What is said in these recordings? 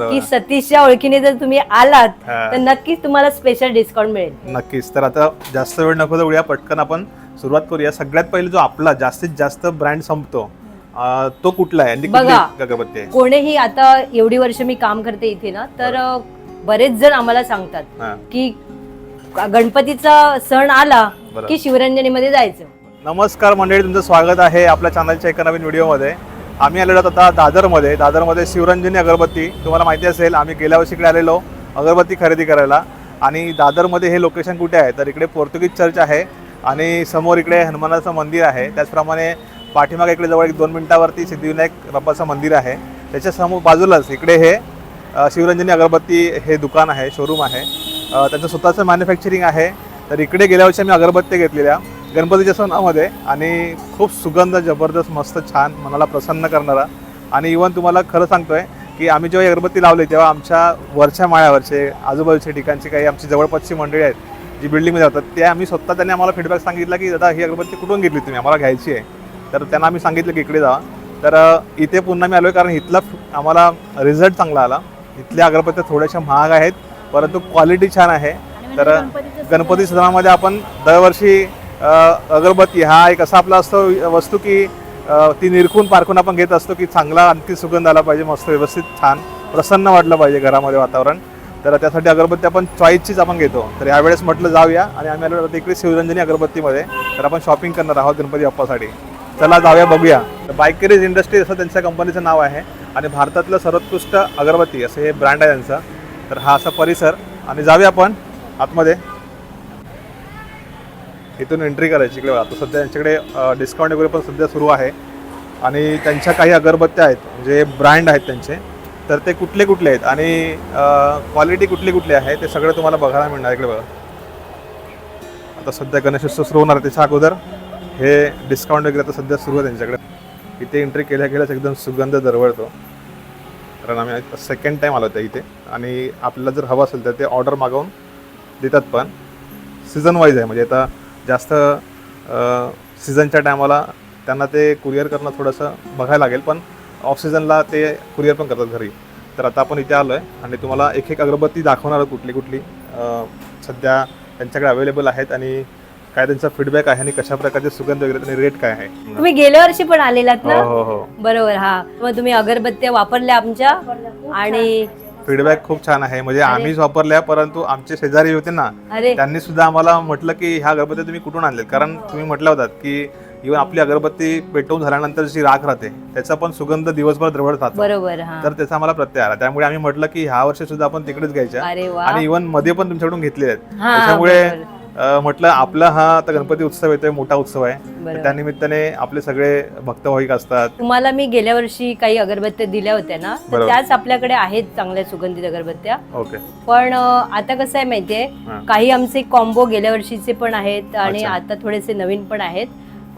की सतीशच्या ओळखीने जर तुम्ही आलात. तर नक्कीच तुम्हाला स्पेशल डिस्काउंट मिळेल नक्कीच तर आता जास्त वेळ नको देऊया पटकन आपण सुरुवात करूया सगळ्यात पहिले जो आपला जास्तीत जास्त ब्रँड संपतो तो कुठला आहे बघा. कोणीही आता एवढी वर्ष मी काम करते इथे ना तर बरेच जण आम्हाला सांगतात. की गणपतीचा सण आला. की शिवरंजनीमध्ये जायचं नमस्कार मंडळी तुमचं स्वागत आहे आपल्या चॅनलच्या एका नवीन व्हिडिओमध्ये आम्ही आलेलो आहोत आता दादरमध्ये. दादरमध्ये शिवरंजनी अगरबत्ती. तुम्हाला माहिती असेल आम्ही गेल्या वर्षी इकडे आलेलो अगरबत्ती खरेदी करायला. आणि दादरमध्ये हे लोकेशन कुठे आहे? तर इकडे पोर्तुगीज चर्च आहे आणि समोर इकडे हनुमानाचं मंदिर आहे. त्याचप्रमाणे पाठीमागे इकडे जवळ एक दोन मिनिटावरती सिद्धिविनायक बाप्पाचं मंदिर आहे. त्याच्यासमोर बाजूलाच इकडे हे शिवरंजनी अगरबत्ती हे दुकान आहे शोरूम आहे. त्यांचं स्वतःचं मॅन्युफॅक्चरिंग आहे. तर इकडे गेल्या वर्षी आम्ही अगरबत्त्या घेतलेल्या. गणपतीच्या सणामध्ये आणि खूप सुगंध जबरदस्त मस्त छान मनाला प्रसन्न करणारा. आणि इवन तुम्हाला खरं सांगतोय की आम्ही जेव्हा ही अगरबत्ती लावली तेव्हा आमच्या वरच्या माळ्यावरचे आजूबाजूच्या ठिकाणची काही आमची जवळपासची मंडळी आहेत जी बिल्डिंगमध्ये राहतात ते आम्ही स्वतः त्यांनी आम्हाला फीडबॅक सांगितला की दादा ही अगरबत्ती कुठून घेतली तुम्ही? आम्हाला घ्यायची आहे. तर त्यांना आम्ही सांगितलं की इकडे जा. तर इथे पुन्हा मी आलो कारण इथला आम्हाला रिझल्ट चांगला आला. इथल्या अगरबत्त्या थोड्याशा महाग आहेत परंतु क्वालिटी छान आहे. तर गणपती सणामध्ये आपण दरवर्षी अगरबत्ती हा एक असा आपला असतो वस्तू की ती निरखून पारखून आपण घेत असतो की चांगला आणखी सुगंध आला पाहिजे मस्त व्यवस्थित छान प्रसन्न वाटलं पाहिजे घरामध्ये वातावरण. तर त्यासाठी अगरबत्ती आपण चॉईसचीच आपण घेतो. तर यावेळेस म्हटलं जाऊया आणि आम्ही आलो तिकडे इकडे शिवरंजनी अगरबत्तीमध्ये. तर आपण शॉपिंग करणार आहोत गणपती बाप्पासाठी. चला जाऊया बघूया. बायकरीज इंडस्ट्री असं त्यांच्या कंपनीचं नाव आहे आणि भारतातलं सर्वोत्कृष्ट अगरबत्ती असं हे ब्रँड आहे त्यांचं. तर हा असा परिसर. आणि जाऊया आपण आतमध्ये. इथून एंट्री करायची इकडे आता सध्या त्यांच्याकडे डिस्काउंट वगैरे पण सध्या सुरू आहे. आणि त्यांच्या काही अगरबत्त्या आहेत म्हणजे ब्रँड आहेत त्यांचे. तर ते कुठले कुठले आहेत? आणि क्वालिटी कुठली कुठली आहे? ते सगळं तुम्हाला बघायला मिळणार इकडे बघा. आता सध्या गणेशोत्सव सुरू होणार त्याच्या अगोदर. हे डिस्काउंट वगैरे आता सध्या सुरू आहे त्यांच्याकडे. इथे एंट्री केल्या गेल्याच एकदम सुगंध दरवळतो. कारण आम्ही सेकंड टाईम आलो होतो इथे. आणि आपल्याला जर हवं असेल तर ते ऑर्डर मागवून देतात पण. सीझन वाईज आहे. म्हणजे आता जास्त सीझनच्या टायमाला त्यांना ते कुरिअर करणं थोडंसं बघायला लागेल पण ऑफ सीझनला ते कुरिअर पण करतात घरी. तर आता आपण इथे आलो आहे आणि तुम्हाला एक एक अगरबत्ती दाखवणार आहोत कुठली कुठली. अं, सध्या त्यांच्याकडे अवेलेबल आहेत आणि काय त्यांचा फीडबॅक आहे आणि कशा प्रकारचे सुगंध वगैरे आणि रेट काय आहे. तुम्ही गेल्या वर्षी पण आलेलात हो ना? हो हो बरोबर हा. मग तुम्ही अगरबत्त्या वापरल्या आमच्या? आणि फीडबॅक खूप छान आहे. म्हणजे आम्हीच वापरल्या परंतु आमचे शेजारी होते ना अरे. त्यांनी सुद्धा आम्हाला म्हटलं की ह्या अगरबत्त्या तुम्ही कुठून आणल्यात कारण तुम्ही म्हटलं होतात की इव्हन आपली अगरबत्ती पेटवून झाल्यानंतर जी राख राहते त्याचा पण सुगंध दिवसभर द्रवत राहतो. बरोबर हा. तर त्याचा आम्हाला प्रत्यय आला. त्यामुळे आम्ही म्हटलं की ह्या वर्षी सुद्धा आपण तिकडेच घ्यायच्या. अरे वा. आणि इव्हनमध्ये पण तुमच्याकडून घेतले आहेत. हा, त्याच्यामुळे बरोबर. म्हटलं आपला हा आता गणपती उत्सव येतोय मोठा उत्सव आहे. त्यानिमित्ताने आपले सगळे भक्तभाविक असतात. तुम्हाला मी गेल्या वर्षी काही अगरबत्त्या दिल्या होत्या ना तर. त्याच आपल्याकडे आहेत चांगल्या सुगंधित अगरबत्त्या. ओके. पण आता कसं आहे माहितीये. काही आमचे कॉम्बो गेल्या वर्षीचे पण आहेत आणि. आता थोडेसे नवीन पण आहेत.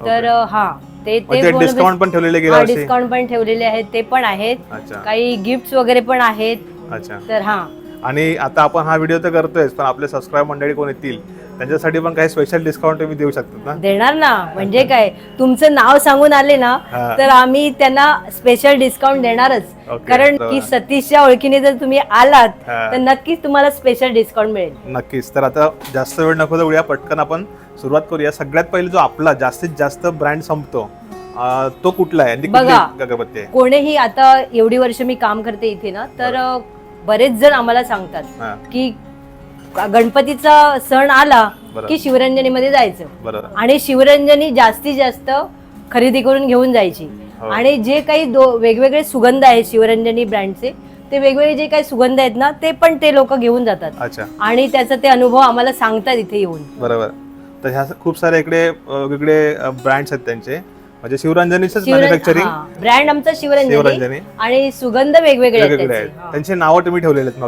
तर हा ते म्हणजे डिस्काउंट पण ठेवलेले डिस्काउंट पण ठेवलेले आहेत ते पण आहेत. काही गिफ्ट वगैरे पण आहेत. तर हा. आणि आता आपण हा व्हिडिओ तर करतोयच पण आपले सबस्क्राईब मंडळी कोण येतील? त्यांच्यासाठी पण काही स्पेशल डिस्काउंट तुम्ही देऊ शकतात ना? देणार ना. म्हणजे काय? तुमचं नाव सांगून आले ना हा. तर आम्ही त्यांना स्पेशल डिस्काउंट देणारच. ओके, कारण की सतीशच्या ओळखीने जर तुम्ही आलात हा. तर नक्कीच तुम्हाला स्पेशल डिस्काउंट मिळेल. नक्कीच. तर आता जास्त वेळ नको देऊया पटकन आपण सुरुवात करूया. सगळ्यात पहिले जो आपला जास्तीत जास्त ब्रँड संपतो अं, तो कुठला आहे? आणि बघा. अगरबत्ती आहे? कोणीही आता एवढी वर्ष मी काम करते इथे ना तर अ, बरेच जण आम्हाला सांगतात हा. की गणपतीचा सण आला. की शिवरंजनीमध्ये जायचं. बरोबर आणि शिवरंजनी जास्तीत जास्त खरेदी करून घेऊन जायची. हो. आणि जे काही दो वेगवेगळे सुगंध आहेत शिवरंजनी ब्रँडचे ते वेगवेगळे जे काही सुगंध आहेत ना ते पण ते लोक घेऊन जातात. अच्छा. आणि त्याचा ते अनुभव आम्हाला सांगतात इथे येऊन. बरोबर. तर ह्या खूप सारे इकडे अं, वेगळे ब्रँड्स आहेत त्यांचे. म्हणजे शिवरंजनीच मॅन्युफॅक्चरिंग ब्रँड आमचा शिवरंजनी आणि सुगंध वेगवेगळे आहेत त्याचे. हा. नावं तुम्ही ठेवलेले आहेत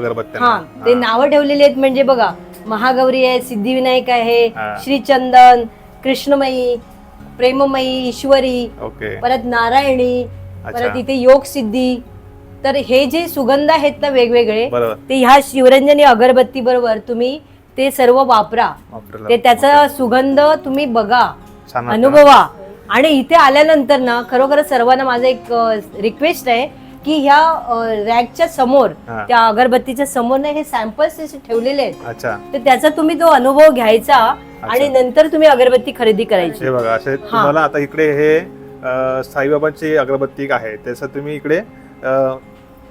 हा ते नावं ठेवलेली आहेत म्हणजे बघा महागौरी आहे सिद्धिविनायक आहे. श्रीचंदन कृष्णमयी प्रेममयी ईश्वरी ओके परत नारायणी. परत इथे योग सिद्धी तर हे जे सुगंध आहेत ना वेगवेगळे ते ह्या शिवरंजनी अगरबत्ती बरोबर तुम्ही ते सर्व वापरा. ते त्याचा सुगंध तुम्ही बघा? अनुभवा आणि इथे आल्यानंतर ना खरोखर सर्वांना माझा एक रिक्वेस्ट आहे की ह्या रॅकच्या समोर. त्या अगरबत्तीच्या समोर ना हे सॅम्पल्स ठेवलेले आहेत. अच्छा. तर त्याचा तुम्ही तो अनुभव घ्यायचा आणि नंतर तुम्ही अगरबत्ती खरेदी करायची. बघा असे तुम्हाला आता इकडे हे साईबाबांची अगरबत्ती आहे. त्याचं तुम्ही इकडे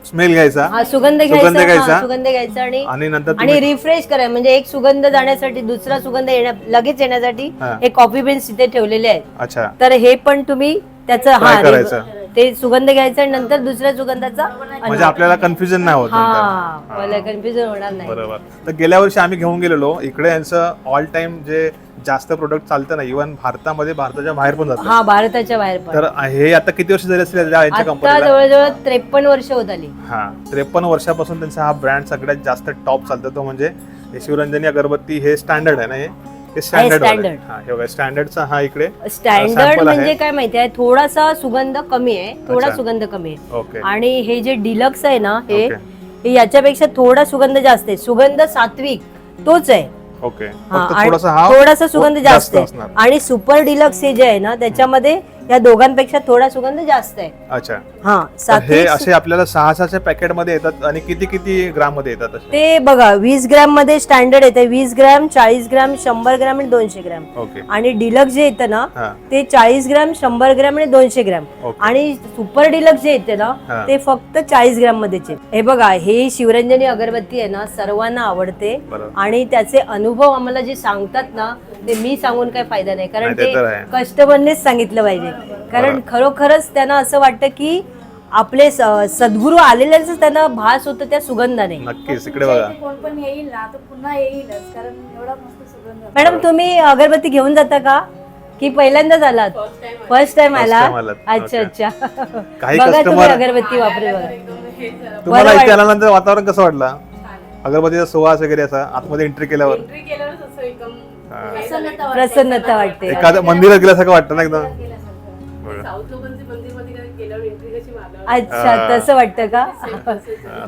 स्मेल घ्यायचा हा सुगंध सुगंध घ्यायचा घ्यायचा. हा, सुगंध घ्यायचा आणि आणि नंतर आणि तुम्ही रिफ्रेश कराय म्हणजे एक सुगंध जाण्यासाठी दुसरा सुगंध येण्या लगेच येण्यासाठी हा. हे कॉफी बीन्स तिथे ठेवलेले आहेत अच्छा तर हे पण तुम्ही त्याचं Try हा करायचं. ते सुगंध घ्यायचा आणि नंतर दुसऱ्या सुगंधाचा म्हणजे आपल्याला कन्फ्युजन नाही होत हा नंतर. मला कन्फ्युजन होणार नाही. बरोबर. तर गेल्या वर्षी आम्ही घेऊन गेलेलो. इकडे यांचं ऑल टाइम जे जास्त प्रोडक्ट चालतं ना इव्हन भारतामध्ये भारताच्या बाहेर पण जातं. हा भारताच्या बाहेर पण. तर हे आता किती वर्ष झाले असतील या- यांच्या आता कंपनीला जवळजवळ त्रेपन्न वर्ष होत आली. हा त्रेपन्न वर्षापासून त्यांचा हा ब्रँड सगळ्यात जास्त टॉप चालतो. तो म्हणजे हे शिवरंजनी अगरबत्ती हे स्टँडर्ड आहे ना हे? हे स्टँडर्ड standard. हा हे बघा स्टँडर्डचा हा इकडे स्टँडर्ड sample आहे. म्हणजे काय माहिती आहे? थोडासा सुगंध कमी आहे थोडा अच्छा. सुगंध कमी आहे. ओके. आणि हे जे डिलक्स आहे ना हे ओके. हे याच्यापेक्षा थोडा सुगंध जास्त आहे. सुगंध सात्विक तोच आहे. ओके. हा, फक्त आणि थोडासा हा थोडासा सुगंध जास्त आहे. असणार. आणि सुपर डिलक्स हे जे आहे ना त्याच्यामध्ये या दोघांपेक्षा थोडा सुगंध जास्त आहे. अच्छा. हा तर हे सात्विक असे आपल्याला सहा सहाच्या पॅकेटमध्ये येतात आणि किती किती ग्राममध्ये येतात असे? ते बघा वीस ग्रॅममध्ये स्टँडर्ड येते. वीस ग्रॅम चाळीस ग्रॅम शंभर ग्रॅम आणि दोनशे ग्रॅम. ओके. आणि डिलक्स जे येतं ना हा. ते चाळीस ग्रॅम शंभर ग्रॅम आणि दोनशे ग्रॅम. ओके. आणि सुपर डिलक्स जे येते ना हा. ते फक्त चाळीस ग्रॅम मध्येच आहे. हे बघा हे शिवरंजनी अगरबत्ती आहे ना सर्वांना आवडते. बरोबर. आणि त्याचे अनुभव आम्हाला जे सांगतात ना ते मी सांगून काय फायदा नाही. कारण नाही, ते ते तर आहे. कस्टमरनेच सांगितलं पाहिजे. कारण खरोखरच त्यांना असं वाटतं की आपले सद्गुरू आलेल्याच त्यांना भास होतं त्या सुगंधाने. नक्कीच इकडे बघा. कोण पण येईल ना तर पुन्हा येईलच कारण एवढा मस्त सुगंध. मॅडम तुम्ही अगरबत्ती घेऊन जाता का? की पहिल्यांदाच आलात? फर्स्ट टाइम आला. अच्छा. अच्छा. काही बघा तुम्ही customer- अगरबत्ती वापरे बघा. तुम्हाला इथे आल्यानंतर वातावरण कसं वाटलं? अगरबत्तीचा सुवास वगैरे असा आतमध्ये एंट्री केल्यावर? एंट्री केल्यावरच असं एकदम हा. प्रसन्नता वाटते. प्रसन्नता वाटते. एखाद्या मंदिरात गेल्यासारखं वाटतं ना एकदम? अच्छा. तसं वाटतं का?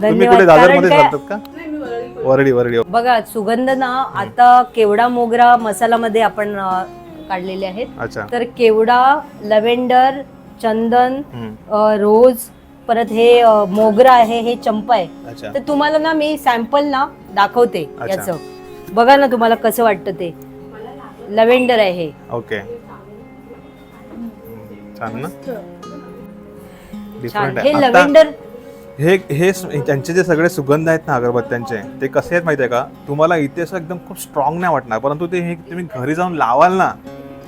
तुम्ही कुठे दादर कारण मध्ये काय- चालतात का? नाही मी वरळी वरडी वरडी बघा सुगंध ना आता केवडा मोगरा मसालामध्ये आपण अं, काढलेले आहेत. अच्छा. तर केवडा लव्हेंडर चंदन हम्म. अं, रोज परत हे अं, मोगरा आहे हे चंपा आहे. अच्छा. तर तुम्हाला ना मी सॅम्पल ना दाखवते अच्छा. याचं. बघा ना तुम्हाला कसं वाटतं ते. लव्हेंडर आहे हे. ओके. छान ना डिफरंट हे आहे. आता लव्हेंडर हे हे स- त्यांचे जे सगळे सुगंध आहेत ना अगरबत्त्यांचे ते कसे आहेत माहिती आहे का? तुम्हाला इथे असं एकदम खूप स्ट्रॉंग नाही वाटणार परंतु ते हे तुम्ही घरी जाऊन लावाल ना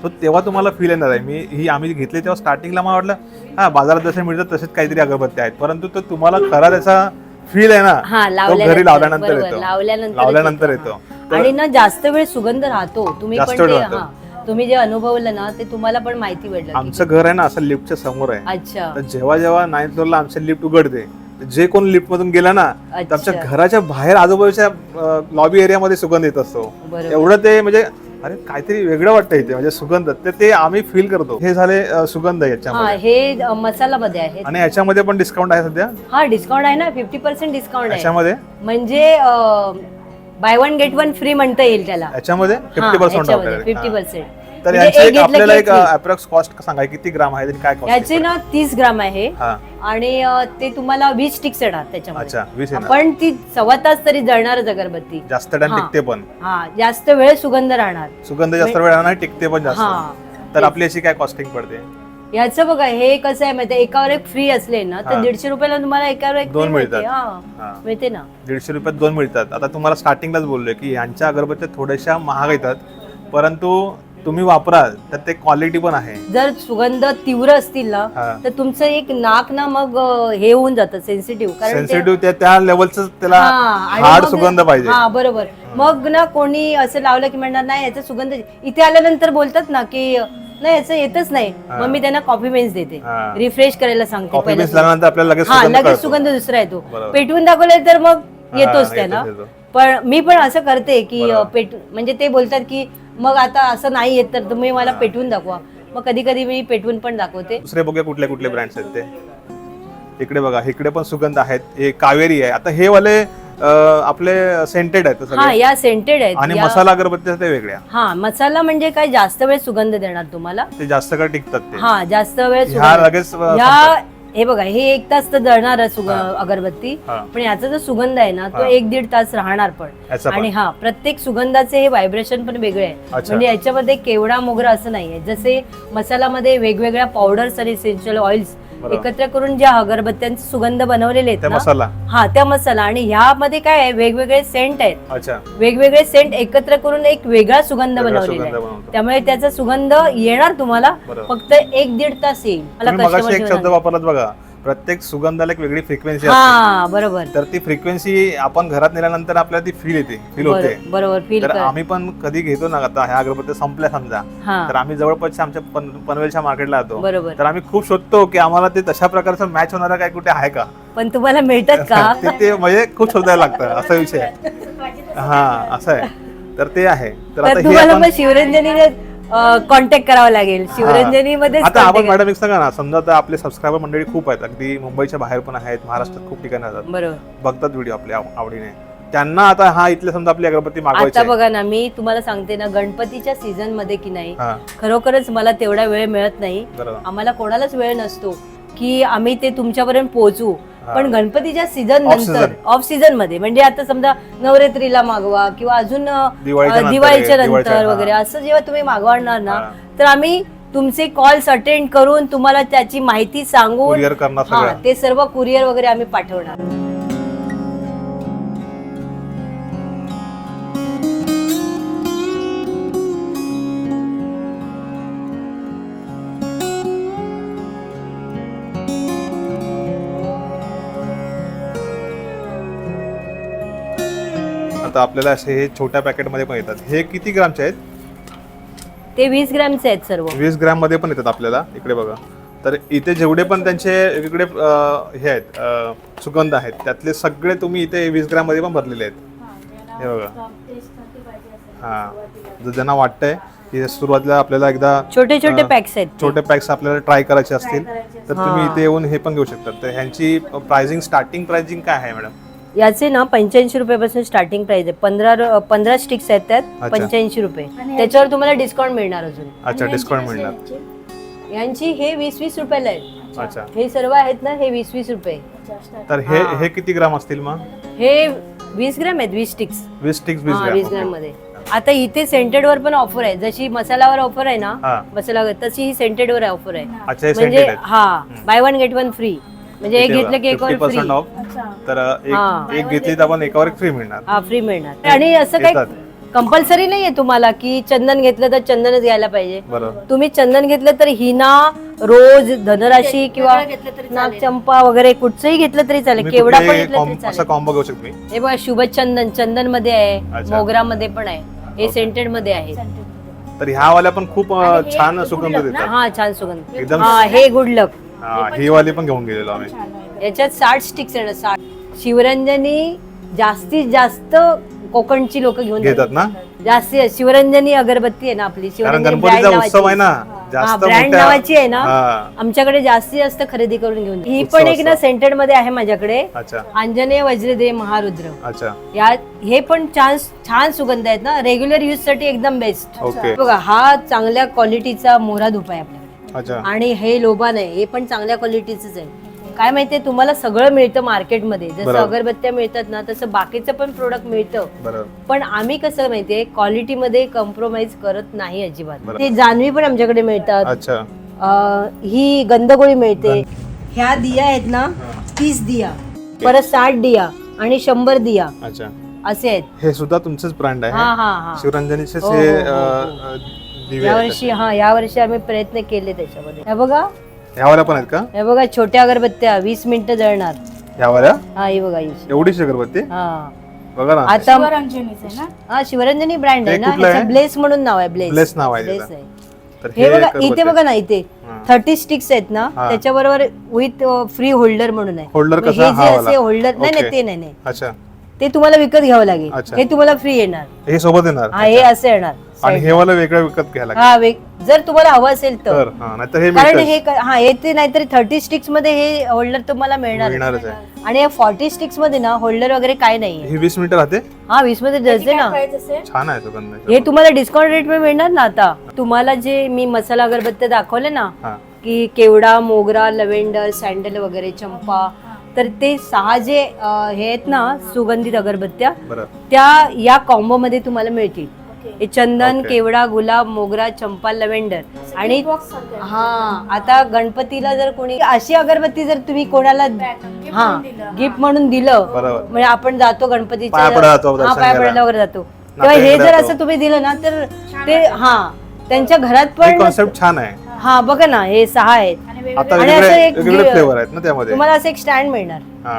तो तेव्हा तुम्हाला फील येणार आहे. मी ही आम्ही घेतली तेव्हा स्टार्टिंगला मला वाटलं हा बाजारात जसे मिळतात तसेच काहीतरी अगरबत्त्या आहेत. परंतु तो तुम्हाला खरा त्याचा फील आहे हा ना तो घरी लावल्यानंतर. बरोबर, येतो. लावल्यानंतर लावल्यानंतर येतो, येतो आणि ना जास्त वेळ सुगंध राहतो. तुम्ही जास्त वेळ ते राहतो. हा. तुम्ही जे अनुभवलं ना ते तुम्हाला पण माहिती पडलं. की- आमचं घर आहे ना असं लिफ्टच्या समोर आहे. अच्छा. तर जेव्हा जेव्हा नाईन्थ फ्लोअरला आमचे लिफ्ट उघडते जे कोण लिफ्ट मधून गेला ना तर आमच्या. घराच्या बाहेर आजूबाजूच्या लॉबी एरियामध्ये सुगंध येत असतो. बरोबर. एवढं ते म्हणजे अरे काहीतरी वेगळं वाटतं इथे म्हणजे सुगंध. ते ते आम्ही फील करतो. हे झाले अं, सुगंध हा याच्यामध्ये. हे अ, मसालामध्ये आहे. आणि याच्यामध्ये पण डिस्काउंट आहे सध्या? हा डिस्काउंट आहे ना फिफ्टी पर्सेंट डिस्काउंट आहे. याच्यामध्ये? म्हणजे buy one get one free म्हणता येईल त्याला. याच्यामध्ये फिफ्टी पर्सेंट फिफ्टी पर्सेंट तर म्हणजे यांची एक एक घेतलं आपल्याला की एक free. अप्रॉक्स कॉस्ट सांगा किती ग्राम आहे आणि काय कॉस्ट याचे ना तीस ग्राम आहे. हा. आणि अ, ते तुम्हाला वीस स्टिक्स येणार त्याच्यामध्ये. अच्छा वीस येणार. पण ती सव्वा तास तरी जळणारच अगरबत्ती जास्त टाइम हा. टिकते पण. हा जास्त वेळ सुगंध राहणार. सुगंध जास्त वेळ राहणार टिकते पण हा. जास्त तर आपली अशी काय कॉस्टिंग पडते? याचं बघा हे कसं आहे माहिती एकावर एक फ्री असले ना तर हा. दीडशे रुपयाला तुम्हाला एकावर एक दोन free मिळते. मिळतात. हा हा. मिळते ना. दीडशे रुपयात दोन मिळतात. आता तुम्हाला स्टार्टिंगलाच बोललोय की यांच्या अगरबत्त्या थोड्याशा महाग येतात परंतु तुम्ही वापराल तर ते क्वालिटी पण आहे. जर सुगंध तीव्र असतील ना हा. तर तुमचं एक नाक ना मग अ, हे होऊन जातं सेन्सिटिव्ह कारण ते- सेन्सिटिव्ह त्या त्या लेवलच त्याला हा, आणि हार्ड मग- सुगंध पाहिजे. हा बरोबर. मग ना कोणी असं लावलं की म्हणणार नाही याचा सुगंध इथे आल्यानंतर बोलतात ना की नाही याचं येतच नाही. मग मी त्यांना कॉफी मेन्स देते. हा. रिफ्रेश करायला सांगते कॉफी लागल्यानंतर आपल्याला लगेच हा सुगंध लगेच कळतो. सुगंध दुसरा येतो. बरोबर. पेटवून दाखवलं तर मग हा, येतोच येतो, त्याला. येतो. पण मी पण असं करते की बरोबर. पेट म्हणजे ते बोलतात की मग आता असं नाही येत तर तुम्ही मला पेटवून दाखवा. मग कधी कधी मी पेटवून पण दाखवते. दुसरे बघूया कुठले कुठले ब्रँड्स आहेत ते. इकडे बघा इकडे पण सुगंध आहेत. हे कावेरी आहे. आता हे वाले आपले सेंटेड आहेत हा सगळे या सेंटेड आहेत. आणि या- मसाला अगरबत्त्या ते वेगळ्या. हा मसाला म्हणजे काय? जास्त वेळ सुगंध देणार तुम्हाला. ते जास्त काळ टिकतात ते. हा जास्त वेळ ह्या सुगंध लगेच अं, ह्या हे बघा हे एक तास तर जळणार सुग अगरबत्ती. हा. पण याचा जो सुगंध आहे ना तो हा. एक दीड तास राहणार पण. याचा? आणि हा प्रत्येक सुगंधाचे हे व्हायब्रेशन पण वेगळे आहे. अच्छा. म्हणजे याच्यामध्ये केवडा मोगरा असं नाहीये. जसे मसाल्यामध्ये वेगवेगळ्या पावडर्स आणि इसेन्शियल ऑइल्स. एकत्र करून ज्या अगरबत्त्यांचे सुगंध बनवलेले आहेत ना मसाला. हा त्या मसाला. आणि ह्यामध्ये काय आहे वेगवेगळे सेंट आहेत. अच्छा. वेगवेगळे सेंट एकत्र करून एक वेगळा सुगंध वेगळा बनवलेला सुगंध आहे. बनवतो. त्यामुळे त्याचा सुगंध येणार तुम्हाला बरोबर. फक्त एक दीड तास येईल. मला तुम्ही मगाशी customer एक शब्द वापरलात बघा. प्रत्येक सुगंधाला एक वेगळी फ्रिक्वेन्सी असते. हा बरोबर. तर ती फ्रिक्वेन्सी आपण घरात नेल्यानंतर आपल्याला ती फील येते फील होते. बरोबर फील तर आम्ही पण कधी घेतो ना आता ह्या अगरबत्त्या संपल्या समजा. तर आम्ही जवळपासच्या आमच्या पन- पनवेलच्या मार्केटला जातो. बरोबर. तर आम्ही खूप शोधतो की आम्हाला ते तशा प्रकारचं मॅच होणारं काय कुठे आहे का? पण तुम्हाला मिळतात का? ते म्हणजे खूप शोधायला लागतं असा विषय हा असं आहे. तर ते आहे. तर आता तर कॉन्टॅक्ट करावा लागेल. शिवरंजनी मध्ये आता आपण मॅडम एक सांगा ना समजा आता आपले सबस्क्रायबर मंडळी खूप आहेत. अगदी मुंबईच्या बाहेर पण आहेत महाराष्ट्रात खूप ठिकाणी जातात बरोबर. बघतात व्हिडिओ आपल्या आव- आवडीने. त्यांना आता हा इथले समजा आपली अगरबत्ती मागवायची आता आहे. बघा ना मी तुम्हाला सांगते ना गणपतीच्या सीझनमध्ये की नाही हा. खरोखरच मला तेवढा वेळ मिळत नाही. बरोबर. आम्हाला कोणालाच वेळ नसतो की आम्ही ते तुमच्यापर्यंत पोहोचू. पण गणपतीच्या सीझन नंतर. ऑफ सीझनमध्ये म्हणजे आता समजा नवरात्रीला मागवा किंवा अजून दिवाळीच्या नंतर. वगैरे असं जेव्हा तुम्ही मागवणार ना. तर आम्ही तुमचे कॉल्स अटेंड करून तुम्हाला त्याची माहिती सांगून हा ते सर्व कुरिअर वगैरे आम्ही पाठवणार आता आपल्याला असे हे छोट्या पॅकेटमध्ये पण येतात. हे किती ग्रामचे आहेत? ते वीस ग्रॅमचे आहेत सर्व. वीस ग्रॅममध्ये पण येतात आपल्याला. इकडे बघा. तर इथे जेवढे पण त्यांचे वेगवेगळे अं, हे आहेत अं, सुगंध आहेत त्यातले सगळे तुम्ही इथे वीस ग्रॅममध्ये पण भरलेले आहेत. हे बघा. हा. जर ज्यांना वाटतंय की सुरुवातीला आपल्याला एकदा छोटे छोटे अं, पॅक्स आहेत. छोटे पॅक्स आपल्याला ट्राय करायचे असतील तर तुम्ही हा. इथे येऊन हे पण घेऊ शकता. तर ह्यांची प्राइसिंग स्टार्टिंग प्राइसिंग काय आहे मॅडम याचे ना पंच्याऐंशी रुपयापासून स्टार्टिंग प्राइस आहे. पंधरा पंधरा स्टिक्स आहेत त्यात. पंच्याऐंशी रुपये. त्याच्यावर तुम्हाला डिस्काउंट मिळणार अजून. अच्छा डिस्काउंट मिळणार. यांची? हे वीस वीस रुपयाला आहे अच्छा. हे सर्व आहेत ना हे वीस वीस रुपये तर हे हा. हे किती ग्राम असतील मग? हे वीस ग्रॅम आहेत वीस स्टिक्स वीस स्टिक्स वीस हा वीस ग्राम ग्रॅममध्ये आता इथे सेंटेड वर पण ऑफर आहे. जशी मसालावर ऑफर आहे ना हा. मसाला तशी ही सेंटेड वर ऑफर आहे. अच्छा हे म्हणजे सेंटेड आहेत. हा buy one get one free म्हणजे एक घेतलं की एकावर फ्री पर्सेंट ऑफ तर हा. एक एक घेतली तर आपण एकावर फ्री मिळणार. हा फ्री मिळणार. आणि असं काही येतात. कंपल्सरी नाहीये तुम्हाला की चंदन घेतलं तर चंदनच घ्यायला पाहिजे. बरोबर. तुम्ही चंदन घेतलं तर हिना रोज धनराशी किंवा. नागचंपा वगैरे कुठचंही घेतलं तरी चालेल. तुम्ही केवढा पण कुठले घेतलं तरी कॉम- असा चालेल कॉम्बो घेऊ शकतो मी? हे बघा शुभ चंदन चंदनमध्ये आहे. अच्छा. मोगरा मध्ये पण आहे. हे सेंटेडमध्ये आहे. तर ह्या वाल्या पण खूप अं, आणि हे छान सुगंध गुलाब ना? देतात. हा छान सुगंध. एकदम हा हे गुड लक हा, ही वाली पण घेऊन गेलेलो आम्ही. याच्यात साठ स्टिक्स ना साठ. शिवरंजनी जास्तीत जास्त कोकणची लोक घेऊन घेतात ना? जास्ती शिवरंजनी अगरबत्ती आहे ना आपली. कारण शिवरंजनी गणपतीचा उत्सव आहे नावाची. ना हा जास्त ब्रँड मोठ्या- नावाची आहे ना हा, आमच्याकडे जास्तीत जास्त खरेदी करून घेऊन ही पण एक ना असतो. सेंटेडमध्ये आहे माझ्याकडे. अच्छा. अंजनेय वज्रदेव महारुद्र. अच्छा. या हे पण छान छान सुगंध आहेत ना. रेग्युलर यूजसाठी एकदम बेस्ट ओके बघा हा चांगल्या क्वालिटीचा मोरा धूप आहे आपल्याकडे. अच्छा. आणि हे लोबान आहे हे पण चांगल्या क्वालिटीच आहे. काय माहितीये तुम्हाला सगळं मिळतं मार्केटमध्ये जसं बरोबर. अगरबत्त्या मिळतात ना तसं बाकीचं पण प्रोडक्ट मिळतं. बरोबर. पण आम्ही कसं माहितीये क्वालिटी मध्ये कॉम्प्रोमाइज करत नाही अजिबात. बरोबर. ते जान्हवी पण आमच्याकडे मिळतात. अच्छा. अं, ही गंधगोळी मिळते. ह्या दिया आहेत ना तीस दिया. परत साठ दिया आणि शंभर दिया. अच्छा. असे आहेत. हे सुद्धा तुमचंच ब्रँड हा आहे. हा हा शिवरंजनीचे हो, हे हो, हो, हो. दिवे. आहेत यावर्षी हा यावर्षी आम्ही प्रयत्न केले त्याच्यामध्ये. हे बघा. वाल्या पण आहेत का? हे बघा छोट्या अगरबत्त्या वीस मिनिटं जळणार. हा ही बघा ही एवढीच अगरबत्ती? हा. बघा ना. आता शिवरंजनीच आहे ना? हा शिवरंजनी ब्रँड आहे हे ना? आहे? ब्लेस म्हणून नाव आहे ब्लेस ब्लेस नाव आहे त्याचं. तर हे बघा इथे. बघा ना इथे. हा. थर्टी स्टिक्स आहेत ना हा. त्याच्याबरोबर विथ फ्री होल्डर म्हणून आहे. मग कसा? हे हा जे वाला. असे होल्डर नाही. नाही ते नाही नाही. अच्छा. ते तुम्हाला विकत घ्यावं लागेल. अच्छा. हे तुम्हाला फ्री येणार. हे सोबत येणार. हा हे असं येणार. आणि हे वाला वेगळं विकत घ्यायला लागेल. हा वेग जर तुम्हाला हवं असेल तर. तर हा नाहीतर हे कारण मिळतंच. हे क- हा हे ते नाहीतरी थर्टी स्टिक्समध्ये हे होल्डर तुम्हाला मिळणार मिळणारच आहे. आणि या फॉर्टी स्टिक्समध्ये ना होल्डर वगैरे काय नाहीये. ही वीस मिनिटं राहते? हा वीसमध्ये त्याची काय ना. price असेल? छान आहे सुगंध हे तुम्हाला डिस्काउंट रेटमध्ये मिळणार ना आता. तुम्हाला जे मी मसाला अगरबत्त्या दाखवले ना हा. की केवडा मोगरा लव्हेंडर सँडल वगैरे चंपा तर ते सहा जे अं, हे आहेत ना सुगंधित अगरबत्त्या बरं. त्या या कॉम्बो मध्ये तुम्हाला मिळतील. हे चंदन Okay. केवडा गुलाब मोगरा चंपा लव्हेंडर आणि बॉक्स सारखं आहे. हा आता गणपतीला जर कोणी अशी अगरबत्ती जर तुम्ही कोणाला Pack, gift हा म्हणून दिलं. गिफ्ट म्हणून दिलं बरोबर म्हणजे आपण जातो गणपतीच्या पाया पडायला जातो, हा पाया. पडायला वगैरे जातो तेव्हा हे जर जातो. असं तुम्ही दिलं ना तर छान ते वाटतं. हा त्यांच्या घरात हे पण कॉन्सेप्ट छान आहे हा बघा ना हे सहा आहेत आणि आता वेगवेगळे आणि असं वेगवेगळे एक वेगवेगळे गे- फ्लेवर आहेत ना त्यामध्ये तुम्हाला असं एक स्टँड मिळणार हा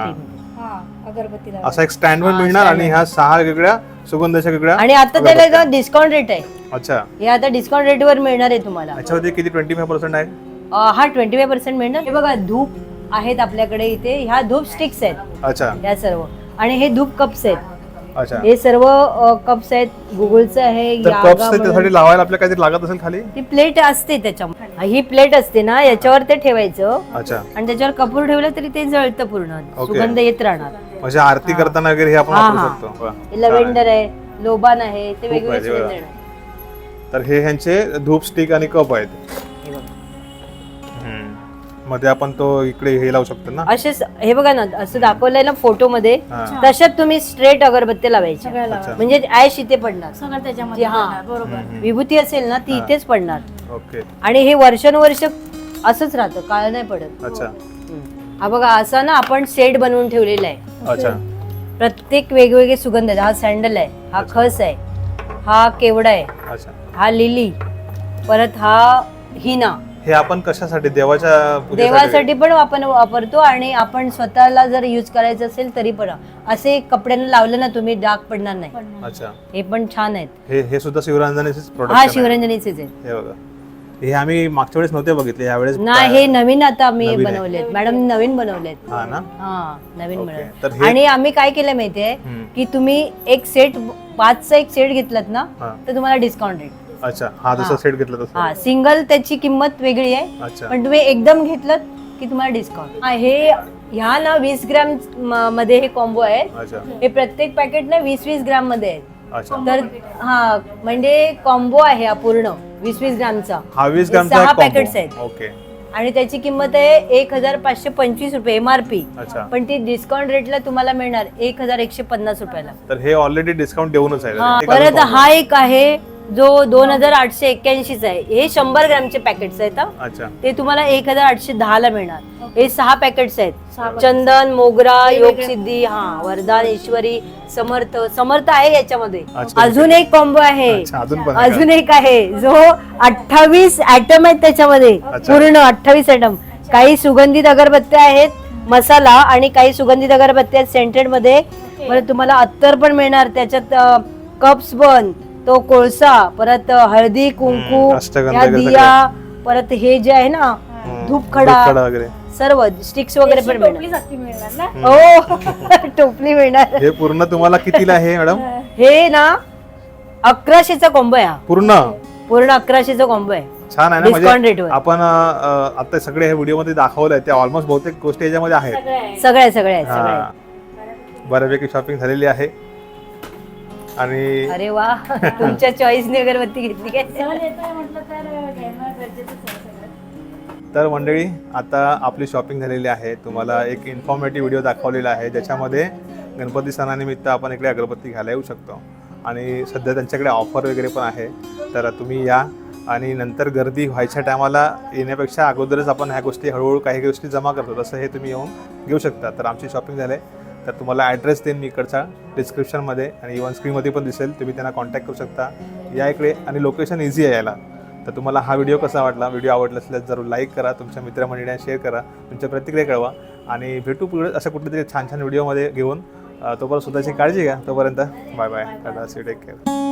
हा अगरबत्तीला असा एक स्टँड हा, मिळणार आणि. ह्या सहा वेगवेगळ्या सुगंधाच्या वेगळ्या आणि आता त्याला. डिस्काउंट रेट आहे. अच्छा. हे आता डिस्काउंट रेटवर मिळणार आहे तुम्हाला. याच्यामध्ये किती? ट्वेंटी फाय पर्सेंट आहे? अं, हा ट्वेंटी फाय पर्सेंट मिळणार. हे बघा धूप आहेत आपल्याकडे इथे. ह्या धूप स्टिक्स आहेत. अच्छा. ह्या सर्व. आणि हे धूप कप्स आहेत. अच्छा हे सर्व कप्स आहेत गुगलचं आहे तर यागा कप्स म्हणून. त्यासाठी लावायला आपल्याला काहीतरी लागत असेल खाली ती प्लेट असते त्याच्यामध्ये ही प्लेट असते ना याच्यावर ते ठेवायचं अच्छा आणि त्याच्यावर कपूर ठेवलं तरी ते जळतं पूर्ण ओके. सुगंध येत राहणार म्हणजे आरती करताना वगैरे हे आपण हा, वापरू हा. शकतो वा. हे लव्हेंडर आहे लोबान आहे ते खूप वेगवेगळे आहे, बघा. तर हे ह्यांचे धूप स्टिक आणि कप आहेत. मध्ये आपण तो इकडे हे लावू शकतो ना? असे हे बघा ना असं दाखवलंय ना फोटो मध्ये हा. तशात तुम्ही स्ट्रेट अगरबत्ती लावायच्या. सगळ्या अच्छा. लावा. म्हणजे ऍश इथे पडणार. सगळं त्याच्यामध्ये हा. बरोबर. हम्म. विभूती असेल ना ती हा. इथेच पडणार. ओके. आणि हे वर्षानुवर्ष असंच राहतं काळ नाही पडत. अच्छा. हम्म. हा बघा असा ना आपण सेट बनवून ठेवलेला आहे. अच्छा. प्रत्येक वेगवेगळे सुगंध आहेत. हा सँडल आहे हा खस आहे हा केवडा आहे अच्छा. हा लिली परत हा हिना. हे आपण कशासाठी देवाच्या पूजेसाठी? देवासाठी पण आपण वापरतो आणि आपण स्वतःला जर यूज करायचं असेल तरी पण. असे कपड्यांना लावलं ना तुम्ही डाग पडणार नाही. अच्छा. हे पण छान आहेत. हे हे सुद्धा शिवरांजनेचेच हा प्रोडक्ट शिवरंजनीचेच आहेत हे बघा. हे आम्ही मागच्या वेळेस नव्हते बघितले यावेळेस नाही हे नवीन आता आम्ही नवीन आहे. बनवलेत. मॅडम नवीन बनवलेत. हा ना? हा नवीन. बनवले हे- आणि आम्ही काय केलं माहितीये हम्म. की तुम्ही एक सेट पाचचा एक सेट घेतलात ना हा. तर तुम्हाला डिस्काउंट रेट अच्छा हा जसा हा. सेट घेतला तसा. हा सिंगल त्याची किंमत वेगळी आहे अच्छा. पण तुम्ही एकदम घेतलं की तुम्हाला डिस्काउंट हे ह्या ना वीस ग्रॅम म- मध्ये हे कॉम्बो आहे अच्छा. हे प्रत्येक पॅकेट ना वीस वीस ग्राममध्ये आहेत. अच्छा. तर हा म्हणजे कॉम्बो आहे हा पूर्ण वीस वीस ग्रामचा. हा वीस हे ग्रामचा सहा combo. आहेत. ओके आणि त्याची किंमत आहे एक हजार पाचशे पंचवीस रुपये एमआरपी अच्छा. पण ती डिस्काउंट रेटला तुम्हाला मिळणार एक हजार एकशे पन्नास रुपयाला. तर हे ऑलरेडी डिस्काउंट देऊनच आहे. हा, एक अजून परत combo. हा एक आहे जो दोन हजार आठशे एक्क्याऐंशीच आहे हे शंभर ग्रामचे पॅकेट्स आहेत हा. अच्छा. ते तुम्हाला एक हजार आठशे दहा ला मिळणार. हे सहा पॅकेट्स आहेत. packets. चंदन मोगरा वेगवेगळे. योग सिद्धी हा वरदान ईश्वरी समर्थ समर्थ आहे याच्यामध्ये. अच्छा. अजून एक कॉम्बो आहे. अच्छा, अजून पण आहे का? अजून एक आहे. जो अठ्ठावीस ऍटम आहेत त्याच्यामध्ये. अच्छा. पूर्ण अठ्ठावीस ऍटम काही सुगंधित अगरबत्त्या आहेत मसाला आणि काही सुगंधित अगरबत्त्या आहेत सेंटेडमध्ये. तुम्हाला अत्तर पण मिळणार. त्याच्यात कप्स पण. तो कोळसा परत हळदी कुंकू या वगैरे दिया परत हे जे आहे ना. धूपखडा सर्व स्टिक्स वगैरे पण टोपली मिळणार हो टोपली मिळणार. हे पूर्ण तुम्हाला कितीला आहे मॅडम? हे ना अकराशेचा कॉम्बो आहे. पूर्ण? पूर्ण अकराशेचा कॉम्बो आहे. छान आहे ना म्हणजे. आपण आता सगळे हे व्हिडिओमध्ये दाखवलंय त्या ऑलमोस्ट बहुतेक गोष्टी याच्यामध्ये आहेत. सगळं आहे सगळ्या सगळ्या हा. बऱ्यापैकी शॉपिंग झालेली आहे. आणि अरे वा तुमच्या चॉईसने अगरबत्ती घेतली काय? तर मंडळी आता आपली शॉपिंग झालेली आहे. तुम्हाला एक इन्फॉर्मेटिव्ह व्हिडिओ दाखवलेला आहे ज्याच्यामध्ये गणपती सणानिमित्त आपण इकडे अगरबत्ती घ्यायला येऊ शकतो. आणि सध्या त्यांच्याकडे ऑफर वगैरे पण आहे. तर तुम्ही या. आणि नंतर गर्दी व्हायच्या टायमाला येण्यापेक्षा अगोदरच आपण ह्या गोष्टी हळूहळू काही गोष्टी जमा करतो. तसं हे तुम्ही येऊन घेऊ शकता. तर आमची शॉपिंग झाली तर तुम्हाला ॲड्रेस देईन मी इकडचा डिस्क्रिप्शनमध्ये आणि इवन स्क्रीनमध्ये पण दिसेल. तुम्ही त्यांना कॉन्टॅक्ट करू शकता. या इकडे आणि लोकेशन इझी आहे यायला तर तुम्हाला हा व्हिडिओ कसा वाटला? व्हिडिओ आवडला असल्यास जरूर लाईक करा. तुमच्या मित्रमंडळींना शेअर करा. तुमच्या प्रतिक्रिया कळवा. आणि भेटू पुढे अशा कुठेतरी छान छान व्हिडिओमध्ये घेऊन. तोपर्यंत स्वतःची काळजी घ्या. तोपर्यंत bye bye ta-ta see take care